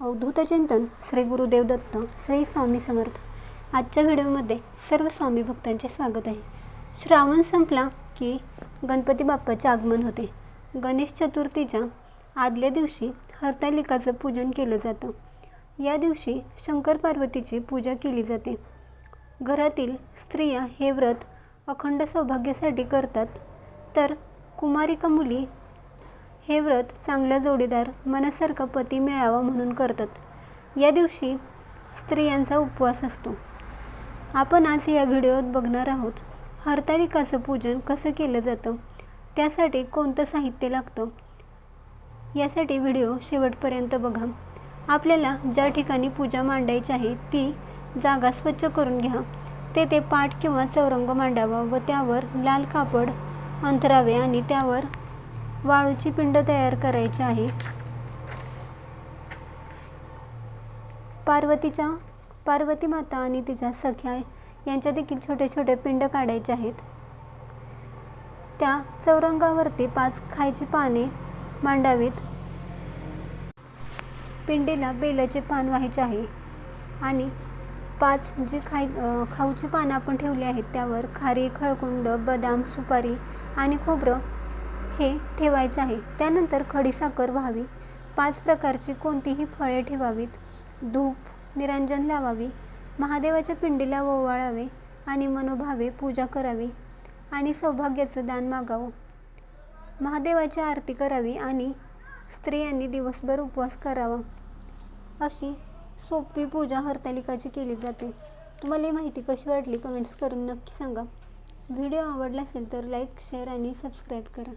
अवधूत चिंतन श्री गुरुदेव दत्त श्री स्वामी समर्थ. आजच्या व्हिडिओमध्ये सर्व स्वामी भक्तांचे स्वागत आहे. श्रावण संपला की गणपती बाप्पाचे आगमन होते. गणेश चतुर्थीच्या आदल्या दिवशी हरतालिकाचं पूजन केलं जातं. या दिवशी शंकर पार्वतीची पूजा केली जाते. घरातील स्त्रिया हे व्रत अखंड सौभाग्यासाठी करतात. तर कुमारिका मुली हे व्रत चांगला जोडीदार मनासारखा पती मिळावा म्हणून करतात. या दिवशी स्त्रियांचा उपवास असतो. आपण आज या व्हिडिओत बघणार आहोत हरतालिकाचं पूजन कसं केलं जातं त्यासाठी कोणतं साहित्य लागतं? यासाठी व्हिडिओ शेवटपर्यंत बघा. आपल्याला ज्या ठिकाणी पूजा मांडायची आहे ती जागा स्वच्छ करून घ्या. तेथे पाठ किंवा चौरंग मांडावा व त्यावर लाल कापड अंतरावे आणि त्यावर वाळूची पिंड तयार करायची आहे. पार्वतीच्या पार्वती माता आणि तिच्या सख्या यांच्या देखील छोटे छोटे पिंड काढायचे आहेत. त्या चौरंगावरती पाच खायची पाने मांडावीत. पिंडीला बेलाचे पान व्हायचे आहे आणि पाच जी खाय खाऊची पानं आपण ठेवली आहेत त्यावर खारी खळकुंड बदाम सुपारी आणि खोबरं हे ठेवायचं आहे. त्यानंतर खडीसाखर व्हावी. पाच प्रकारची कोणतीही फळे ठेवावीत. धूप निरंजन लावावी. महादेवाच्या पिंडीला ओवाळावे आणि मनोभावे पूजा करावी आणि सौभाग्याचं दान मागावं. महादेवाची आरती करावी आणि स्त्रियांनी दिवसभर उपवास करावा. अशी सोपी पूजा हरतालिकाची केली जाते. तुम्हाला ही माहिती कशी वाटली कमेंट्स करून नक्की सांगा. व्हिडिओ आवडला असेल तर लाईक शेअर आणि सबस्क्राईब करा.